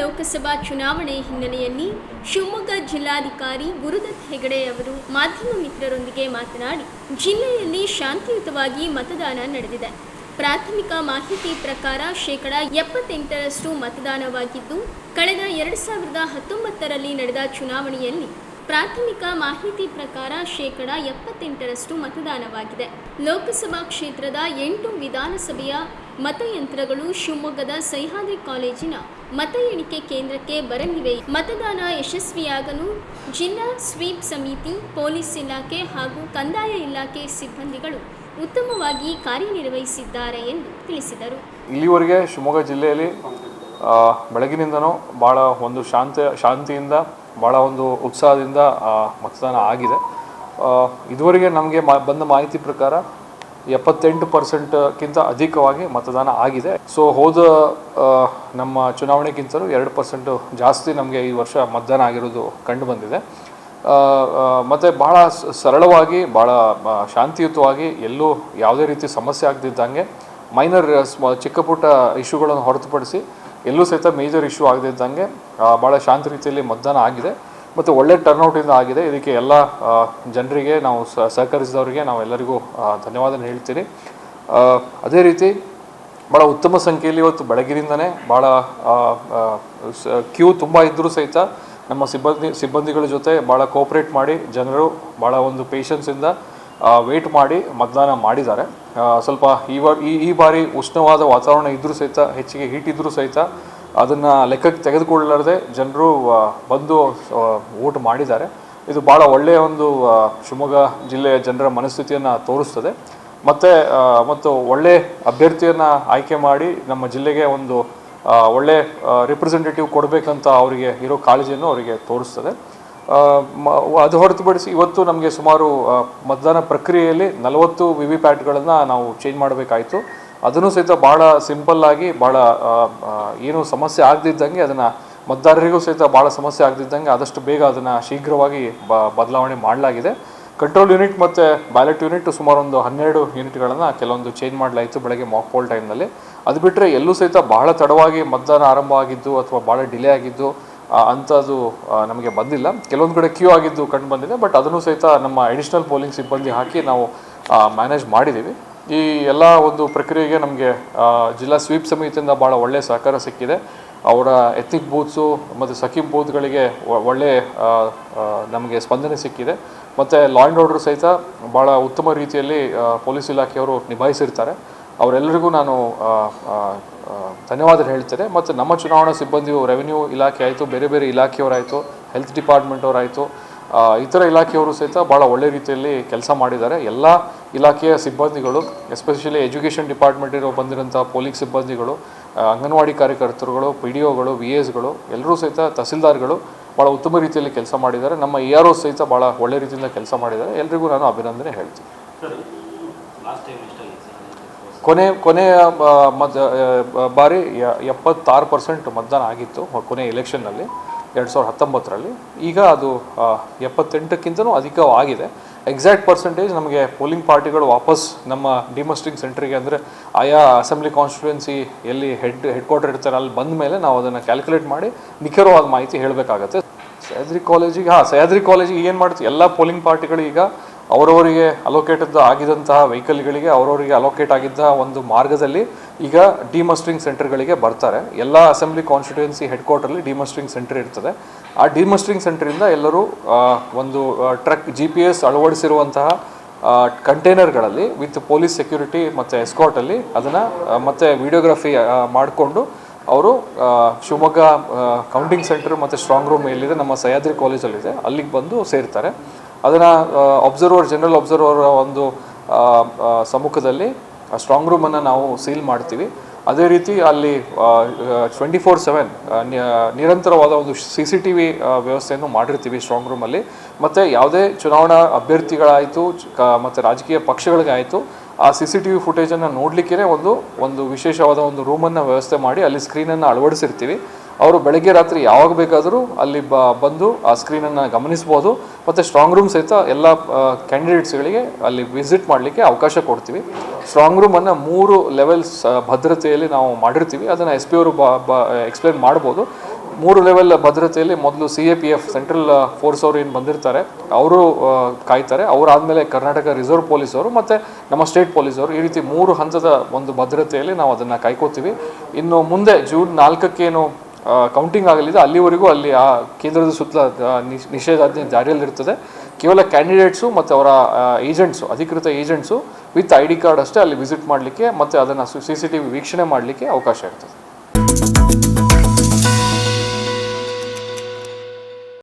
ಲೋಕಸಭಾ ಚುನಾವಣೆ ಹಿನ್ನೆಲೆಯಲ್ಲಿ ಶಿವಮೊಗ್ಗ ಜಿಲ್ಲಾಧಿಕಾರಿ ಗುರುದತ್ ಹೆಗಡೆ ಅವರು ಮಾಧ್ಯಮ ಮಿತ್ರರೊಂದಿಗೆ ಮಾತನಾಡಿ, ಜಿಲ್ಲೆಯಲ್ಲಿ ಶಾಂತಿಯುತವಾಗಿ ಮತದಾನ ನಡೆದಿದೆ. ಪ್ರಾಥಮಿಕ ಮಾಹಿತಿ ಪ್ರಕಾರ ಶೇಕಡ ಎಪ್ಪತ್ತೆಂಟರಷ್ಟು ಮತದಾನವಾಗಿದ್ದು, ಕಳೆದ ಎರಡು ಸಾವಿರದ ಹತ್ತೊಂಬತ್ತರಲ್ಲಿ ನಡೆದ ಚುನಾವಣೆಯಲ್ಲಿ ಪ್ರಾಥಮಿಕ ಮಾಹಿತಿ ಪ್ರಕಾರ ಶೇಕಡ ಎಪ್ಪತ್ತೆಂಟರಷ್ಟು ಮತದಾನವಾಗಿದೆ. ಲೋಕಸಭಾ ಕ್ಷೇತ್ರದ ಎಂಟು ವಿಧಾನಸಭೆಯ ಮತಯಂತ್ರಗಳು ಶಿವಮೊಗ್ಗದ ಸಹ್ಯಾದ್ರಿ ಕಾಲೇಜಿನ ಮತ ಎಣಿಕೆ ಕೇಂದ್ರಕ್ಕೆ ಬರಲಿವೆ. ಮತದಾನ ಯಶಸ್ವಿಯಾಗಲು ಜಿಲ್ಲಾ ಸ್ವೀಪ್ ಸಮಿತಿ, ಪೊಲೀಸ್ ಇಲಾಖೆ ಹಾಗೂ ಕಂದಾಯ ಇಲಾಖೆ ಸಿಬ್ಬಂದಿಗಳು ಉತ್ತಮವಾಗಿ ಕಾರ್ಯನಿರ್ವಹಿಸಿದ್ದಾರೆ ಎಂದು ತಿಳಿಸಿದರು. ಇಲ್ಲಿವರೆಗೆ ಶಿವಮೊಗ್ಗ ಜಿಲ್ಲೆಯಲ್ಲಿ ಬೆಳಗಿನಿಂದನೂ ಭಾಳ ಒಂದು ಶಾಂತ, ಶಾಂತಿಯಿಂದ ಭಾಳ ಒಂದು ಉತ್ಸಾಹದಿಂದ ಮತದಾನ ಆಗಿದೆ. ಇದುವರೆಗೆ ನಮಗೆ ಮಾ, ಬಂದ ಮಾಹಿತಿ ಪ್ರಕಾರ ಎಪ್ಪತ್ತೆಂಟು ಪರ್ಸೆಂಟ್ಗಿಂತ ಅಧಿಕವಾಗಿ ಮತದಾನ ಆಗಿದೆ. ಸೊ ಹೋದ ನಮ್ಮ ಚುನಾವಣೆಗಿಂತಲೂ ಎರಡು ಪರ್ಸೆಂಟು ಜಾಸ್ತಿ ನಮಗೆ ಈ ವರ್ಷ ಮತದಾನ ಆಗಿರೋದು ಕಂಡು ಬಂದಿದೆ. ಮತ್ತು ಭಾಳ ಸರಳವಾಗಿ ಭಾಳ ಶಾಂತಿಯುತವಾಗಿ ಎಲ್ಲೂ ಯಾವುದೇ ರೀತಿ ಸಮಸ್ಯೆ ಆಗದಿದ್ದಂಗೆ ಮೈನರ್ ಚಿಕ್ಕ ಪುಟ್ಟ ಇಶ್ಯೂಗಳನ್ನು ಹೊರತುಪಡಿಸಿ ಎಲ್ಲೂ ಸಹಿತ ಮೇಜರ್ ಇಶ್ಯೂ ಆಗದಿದ್ದಂಗೆ ಭಾಳ ಶಾಂತ ರೀತಿಯಲ್ಲಿ ಮತದಾನ ಆಗಿದೆ. ಮತ್ತು ಒಳ್ಳೆ ಟರ್ನ್ಔಟಿಂದ ಆಗಿದೆ. ಇದಕ್ಕೆ ಎಲ್ಲ ಜನರಿಗೆ ನಾವು ಸಹಕರಿಸಿದವರಿಗೆ ನಾವೆಲ್ಲರಿಗೂ ಧನ್ಯವಾದ ಹೇಳ್ತೀನಿ. ಅದೇ ರೀತಿ ಭಾಳ ಉತ್ತಮ ಸಂಖ್ಯೆಯಲ್ಲಿ ಇವತ್ತು ಬೆಳಗಿನಿಂದನೇ ಭಾಳ ಕ್ಯೂ ತುಂಬ ಇದ್ದರೂ ಸಹಿತ ನಮ್ಮ ಸಿಬ್ಬಂದಿ, ಸಿಬ್ಬಂದಿಗಳ ಜೊತೆ ಭಾಳ ಕೋಪ್ರೇಟ್ ಮಾಡಿ ಜನರು ಭಾಳ ಒಂದು ಪೇಷನ್ಸಿಂದ ವೇಟ್ ಮಾಡಿ ಮತದಾನ ಮಾಡಿದ್ದಾರೆ. ಸ್ವಲ್ಪ ಈ ಈ ಬಾರಿ ಉಷ್ಣವಾದ ವಾತಾವರಣ ಇದ್ದರೂ ಸಹಿತ, ಹೆಚ್ಚಿಗೆ ಹೀಟ್ ಇದ್ದರೂ ಸಹಿತ ಅದನ್ನು ಲೆಕ್ಕಕ್ಕೆ ತೆಗೆದುಕೊಳ್ಳಲಾರದೆ ಜನರು ಬಂದು ಓಟ್ ಮಾಡಿದ್ದಾರೆ. ಇದು ಭಾಳ ಒಳ್ಳೆಯ ಒಂದು ಶಿವಮೊಗ್ಗ ಜಿಲ್ಲೆಯ ಜನರ ಮನಸ್ಥಿತಿಯನ್ನು ತೋರಿಸ್ತದೆ. ಮತ್ತು ಮತ್ತು ಒಳ್ಳೆ ಅಭ್ಯರ್ಥಿಯನ್ನು ಆಯ್ಕೆ ಮಾಡಿ ನಮ್ಮ ಜಿಲ್ಲೆಗೆ ಒಂದು ಒಳ್ಳೆ ರಿಪ್ರೆಸೆಂಟೇಟಿವ್ ಕೊಡಬೇಕಂತ ಅವರಿಗೆ ಇರೋ ಕಾಳಜಿಯನ್ನು ಅವರಿಗೆ ತೋರಿಸ್ತದೆ. ಅದು ಹೊರತುಪಡಿಸಿ ಇವತ್ತು ನಮಗೆ ಸುಮಾರು ಮತದಾನ ಪ್ರಕ್ರಿಯೆಯಲ್ಲಿ ನಲವತ್ತು ವಿ ವಿ ಪ್ಯಾಟ್ಗಳನ್ನು ನಾವು ಚೇಂಜ್ ಮಾಡಬೇಕಾಯಿತು. ಅದನ್ನು ಸಹಿತ ಭಾಳ ಸಿಂಪಲ್ ಆಗಿ ಭಾಳ ಏನು ಸಮಸ್ಯೆ ಆಗದಿದ್ದಂಗೆ ಅದನ್ನು ಮತದಾರರಿಗೂ ಸಹಿತ ಭಾಳ ಸಮಸ್ಯೆ ಆಗದಿದ್ದಂಗೆ ಆದಷ್ಟು ಬೇಗ ಅದನ್ನು ಶೀಘ್ರವಾಗಿ ಬ, ಬದಲಾವಣೆ ಮಾಡಲಾಗಿದೆ. ಕಂಟ್ರೋಲ್ ಯೂನಿಟ್ ಮತ್ತು ಬ್ಯಾಲೆಟ್ ಯೂನಿಟ್ ಸುಮಾರು ಒಂದು ಹನ್ನೆರಡು ಯೂನಿಟ್ಗಳನ್ನು ಕೆಲವೊಂದು ಚೇಂಜ್ ಮಾಡಲಾಯಿತು ಬೆಳಗ್ಗೆ ಮಾಕ್ ಪೋಲ್ ಟೈಮ್ನಲ್ಲಿ ಅದು ಬಿಟ್ಟರೆ ಎಲ್ಲೂ ಸಹಿತ ಬಹಳ ತಡವಾಗಿ ಮತದಾನ ಆರಂಭ ಆಗಿದ್ದು ಅಥವಾ ಭಾಳ ಡಿಲೇ ಆಗಿದ್ದು ಅಂಥದ್ದು ನಮಗೆ ಬಂದಿಲ್ಲ. ಕೆಲವೊಂದು ಕಡೆ ಕ್ಯೂ ಆಗಿದ್ದು ಕಂಡು ಬಂದಿದೆ ಬಟ್ ಅದನ್ನು ಸಹಿತ ನಮ್ಮ ಅಡಿಷ್ನಲ್ ಪೋಲಿಂಗ್ ಸಿಬ್ಬಂದಿ ಹಾಕಿ ನಾವು ಮ್ಯಾನೇಜ್ ಮಾಡಿದ್ದೀವಿ. ಈ ಎಲ್ಲ ಒಂದು ಪ್ರಕ್ರಿಯೆಗೆ ನಮಗೆ ಜಿಲ್ಲಾ ಸ್ವೀಪ್ ಸಮಿತಿಯಿಂದ ಭಾಳ ಒಳ್ಳೆಯ ಸಹಕಾರ ಸಿಕ್ಕಿದೆ. ಅವರ ಎಥಿಕ್ ಬೂತ್ಸು ಮತ್ತು ಸಖಿ ಬೂತ್ಗಳಿಗೆ ಒಳ್ಳೆ ನಮಗೆ ಸ್ಪಂದನೆ ಸಿಕ್ಕಿದೆ. ಮತ್ತು ಲಾ ಆ್ಯಂಡ್ ಆರ್ಡರ್ ಸಹಿತ ಭಾಳ ಉತ್ತಮ ರೀತಿಯಲ್ಲಿ ಪೊಲೀಸ್ ಇಲಾಖೆಯವರು ನಿಭಾಯಿಸಿರ್ತಾರೆ. ಅವರೆಲ್ಲರಿಗೂ ನಾನು ಧನ್ಯವಾದ ಹೇಳ್ತೇನೆ. ಮತ್ತು ನಮ್ಮ ಚುನಾವಣಾ ಸಿಬ್ಬಂದಿಯು ರೆವಿನ್ಯೂ ಇಲಾಖೆ ಆಯಿತು ಬೇರೆ ಬೇರೆ ಇಲಾಖೆಯವರಾಯಿತು ಹೆಲ್ತ್ ಡಿಪಾರ್ಟ್ಮೆಂಟ್ ಅವರಾಯಿತು ಆ, ಇತರ ಇಲಾಖೆಯವರು ಸಹಿತ ಭಾಳ ಒಳ್ಳೆ ರೀತಿಯಲ್ಲಿ ಕೆಲಸ ಮಾಡಿದ್ದಾರೆ. ಎಲ್ಲ ಇಲಾಖೆಯ ಸಿಬ್ಬಂದಿಗಳು ಎಸ್ಪೆಷಲಿ ಎಜುಕೇಷನ್ ಡಿಪಾರ್ಟ್ಮೆಂಟ್ ಇರೋ ಬಂದಿರೋಂಥ ಪೊಲೀಸ್ ಸಿಬ್ಬಂದಿಗಳು ಅಂಗನವಾಡಿ ಕಾರ್ಯಕರ್ತರುಗಳು ಪಿ ಡಿ ಒಗಳು ವಿ ಎಸ್ಗಳು ಎಲ್ಲರೂ ಸಹಿತ ತಹಸೀಲ್ದಾರ್ಗಳು ಭಾಳ ಉತ್ತಮ ರೀತಿಯಲ್ಲಿ ಕೆಲಸ ಮಾಡಿದ್ದಾರೆ. ನಮ್ಮ ಇ ಆರ್ ಒ ಸಹಿತ ಭಾಳ ಒಳ್ಳೆ ರೀತಿಯಿಂದ ಕೆಲಸ ಮಾಡಿದ್ದಾರೆ. ಎಲ್ರಿಗೂ ನಾನು ಅಭಿನಂದನೆ ಹೇಳ್ತೀನಿ. ಕೊನೆ, ಕೊನೆಯ ಮತ ಬಾರಿ ಎಪ್ಪತ್ತಾರು ಪರ್ಸೆಂಟ್ ಮತದಾನ ಆಗಿತ್ತು ಕೊನೆ ಎಲೆಕ್ಷನ್ನಲ್ಲಿ ಎರಡು ಸಾವಿರದ ಹತ್ತೊಂಬತ್ತರಲ್ಲಿ. ಈಗ ಅದು ಎಪ್ಪತ್ತೆಂಟಕ್ಕಿಂತಲೂ ಅಧಿಕವಾಗಿದೆ. ಎಕ್ಸಾಕ್ಟ್ ಪರ್ಸೆಂಟೇಜ್ ನಮಗೆ ಪೋಲಿಂಗ್ ಪಾರ್ಟಿಗಳು ವಾಪಸ್ ನಮ್ಮ ಡಿಮಸ್ಟಿಂಗ್ ಸೆಂಟ್ರಿಗೆ ಅಂದರೆ ಆಯಾ ಅಸೆಂಬ್ಲಿ ಕಾನ್ಸ್ಟಿಟ್ಯೂನ್ಸಿ ಎಲ್ಲಿ ಹೆಡ್ ಹೆಡ್ ಕ್ವಾರ್ಟರ್ ಇರ್ತಾರೆ. ಅಲ್ಲಿ ಬಂದ ಮೇಲೆ ನಾವು ಅದನ್ನು ಕ್ಯಾಲ್ಕುಲೇಟ್ ಮಾಡಿ ನಿಖರವಾದ ಮಾಹಿತಿ ಹೇಳಬೇಕಾಗತ್ತೆ. ಸಹ್ಯಾದ್ರಿ ಕಾಲೇಜಿಗೆ ಹಾಂ ಸಹ್ಯಾದ್ರಿ ಕಾಲೇಜಿಗೆ ಏನು ಮಾಡ್ತೀವಿ ಎಲ್ಲ ಪೋಲಿಂಗ್ ಪಾರ್ಟಿಗಳು ಈಗ ಅವರವರಿಗೆ ಅಲೋಕೇಟೆಡ್ ಆಗಿದಂತಹ ವೆಹಿಕಲ್ಗಳಿಗೆ ಅವರವರಿಗೆ ಅಲೋಕೇಟ್ ಆಗಿದ್ದ ಒಂದು ಮಾರ್ಗದಲ್ಲಿ ಈಗ ಡಿಮಸ್ಟ್ರಿಂಗ್ ಸೆಂಟರ್ಗಳಿಗೆ ಬರ್ತಾರೆ. ಎಲ್ಲ assembly constituency head quarterly demustering center ಇರ್ತದೆ. ಆ ಡಿಮಸ್ಟ್ರಿಂಗ್ ಸೆಂಟರಿಂದ ಎಲ್ಲರೂ ಒಂದು ಟ್ರಕ್ ಜಿ ಪಿ ಎಸ್ ಅಳವಡಿಸಿರುವಂತಹ ಕಂಟೈನರ್ಗಳಲ್ಲಿ ವಿತ್ ಪೊಲೀಸ್ ಸೆಕ್ಯೂರಿಟಿ ಮತ್ತು ಎಸ್ಕಾಟಲ್ಲಿ ಅದನ್ನು ಮತ್ತು ವಿಡಿಯೋಗ್ರಫಿ ಮಾಡಿಕೊಂಡು ಅವರು ಶಿವಮೊಗ್ಗ ಕೌಂಟಿಂಗ್ ಸೆಂಟರ್ ಮತ್ತು ಸ್ಟ್ರಾಂಗ್ ರೂಮ್ ಎಲ್ಲಿದೆ ನಮ್ಮ ಸಹ್ಯಾದ್ರಿ ಕಾಲೇಜಲ್ಲಿದೆ ಅಲ್ಲಿಗೆ ಬಂದು ಸೇರ್ತಾರೆ. ಅದನ್ನು ಅಬ್ಸರ್ವರ್ ಜನರಲ್ ಅಬ್ಸರ್ವರ್ ಒಂದು ಆ, ಆ, ಸ್ಟ್ರಾಂಗ್ ರೂಮನ್ನು ನಾವು ಸೀಲ್ ಮಾಡ್ತೀವಿ. ಅದೇ ರೀತಿ ಅಲ್ಲಿ ಟ್ವೆಂಟಿ ಫೋರ್ ಸೆವೆನ್ ನಿರಂತರವಾದ ಒಂದು ಸಿ ಸಿ ಟಿ ವಿ ವ್ಯವಸ್ಥೆಯನ್ನು ಮಾಡಿರ್ತೀವಿ ಸ್ಟ್ರಾಂಗ್ ರೂಮಲ್ಲಿ ಮತ್ತು ಯಾವುದೇ ಚುನಾವಣಾ ಅಭ್ಯರ್ಥಿಗಳಾಯಿತು ಮತ್ತು ರಾಜಕೀಯ ಪಕ್ಷಗಳಿಗಾಯಿತು ಆ ಸಿ ಸಿ ಟಿ ವಿ ಫುಟೇಜನ್ನು ನೋಡಲಿಕ್ಕೆ ಒಂದು ಒಂದು ವಿಶೇಷವಾದ ಒಂದು ರೂಮನ್ನು ವ್ಯವಸ್ಥೆ ಮಾಡಿ ಅಲ್ಲಿ ಸ್ಕ್ರೀನನ್ನು ಅಳವಡಿಸಿರ್ತೀವಿ. ಅವರು ಬೆಳಗ್ಗೆ ರಾತ್ರಿ ಯಾವಾಗ ಬೇಕಾದರೂ ಅಲ್ಲಿ ಬ ಬಂದು ಆ ಸ್ಕ್ರೀನನ್ನು ಗಮನಿಸ್ಬೋದು. ಮತ್ತು ಸ್ಟ್ರಾಂಗ್ ರೂಮ್ ಸಹಿತ ಎಲ್ಲ ಕ್ಯಾಂಡಿಡೇಟ್ಸ್ಗಳಿಗೆ ಅಲ್ಲಿ ವಿಸಿಟ್ ಮಾಡಲಿಕ್ಕೆ ಅವಕಾಶ ಕೊಡ್ತೀವಿ. ಸ್ಟ್ರಾಂಗ್ ರೂಮನ್ನು ಮೂರು ಲೆವೆಲ್ಸ್ ಭದ್ರತೆಯಲ್ಲಿ ನಾವು ಮಾಡಿರ್ತೀವಿ. ಅದನ್ನು ಎಸ್ ಪಿ ಅವರು ಬ ಎಕ್ಸ್ಪ್ಲೇನ್ ಮಾಡ್ಬೋದು. ಮೂರು ಲೆವೆಲ್ ಭದ್ರತೆಯಲ್ಲಿ ಮೊದಲು C A P F central force ಅವರು ಏನು ಬಂದಿರ್ತಾರೆ, ಅವರು ಕಾಯ್ತಾರೆ. ಅವರಾದಮೇಲೆ ಕರ್ನಾಟಕ ರಿಸರ್ವ್ ಪೊಲೀಸ್ ಅವರು ಮತ್ತು ನಮ್ಮ ಸ್ಟೇಟ್ ಪೊಲೀಸ್ ಅವರು ಈ ರೀತಿ ಮೂರು ಹಂತದ ಒಂದು ಭದ್ರತೆಯಲ್ಲಿ ನಾವು ಅದನ್ನು ಕಾಯ್ಕೋತೀವಿ. ಇನ್ನು ಮುಂದೆ ಜೂನ್ ನಾಲ್ಕಕ್ಕೇನು ಕೌಂಟಿಂಗ್ ಆಗಲಿದೆ. ಅಲ್ಲಿವರೆಗೂ ಅಲ್ಲಿ ಆ ಕೇಂದ್ರದ ಸುತ್ತಲ ನಿಷೇಧಾಜ್ಞೆ ಜಾರಿಯಲ್ಲಿರ್ತದೆ ಕೇವಲ ಕ್ಯಾಂಡಿಡೇಟ್ಸು ಮತ್ತು ಅವರ ಏಜೆಂಟ್ಸು ಅಧಿಕೃತ agents with I D card ಅಷ್ಟೇ ಅಲ್ಲಿ ವಿಸಿಟ್ ಮಾಡಲಿಕ್ಕೆ ಮತ್ತು ಅದನ್ನು ಸಿ ಸಿ ಟಿ ವಿ ವೀಕ್ಷಣೆ ಮಾಡಲಿಕ್ಕೆ ಅವಕಾಶ ಇರ್ತದೆ.